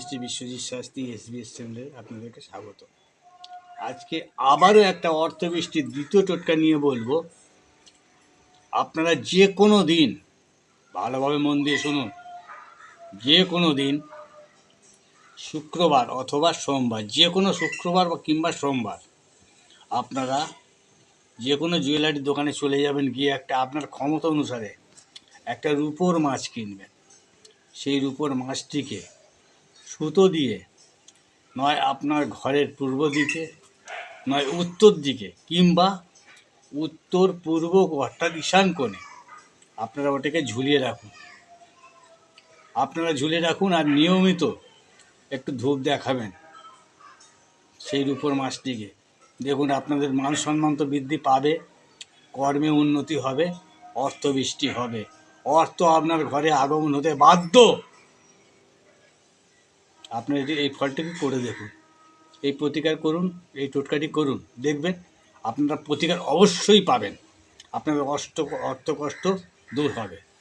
Shri Biswajit Shastri SBS চ্যানেলে আপনাদেরকে স্বাগত। আজকে আবারও একটা অর্থবৃষ্টির দ্বিতীয় টোটকা নিয়ে বলব। আপনারা যে কোনো দিন, ভালোভাবে মন দিয়ে শুনুন যে কোনো দিন, শুক্রবার অথবা সোমবার যে কোনো শুক্রবার বা কিংবা সোমবার, আপনারা যে কোনো জুয়েলারির দোকানে চলে যাবেন, গিয়ে একটা আপনার ক্ষমতা অনুসারে একটা রূপোর মাছ কিনবেন। সেই রূপোর মাছটিকে সুতো দিয়ে, নয় আপনার ঘরের পূর্ব দিকে, নয় উত্তর দিকে কিংবা উত্তর, পূর্ব অর্থাৎ ঈশান কোণে আপনারা ওটাকে ঝুলিয়ে রাখুন। আপনারা ঝুলিয়ে রাখুন আর নিয়মিত একটু ধূপ দেখাবেন সেই রূপোর মাছটিকে। দেখুন, আপনাদের মান সম্মান তো বৃদ্ধি পাবে, কর্মে উন্নতি হবে অর্থবৃষ্টি হবে, অর্থ আপনার ঘরে আগমন হতে বাধ্য। আপনি এটি এই ফলটাকে করে দেখুন। এই প্রতিকার করুন, এই টোটকাটি করুন। দেখবেন আপনারা প্রতিকার অবশ্যই পাবেন। আপনাদের অষ্ট অর্থ কষ্ট দূর হবে।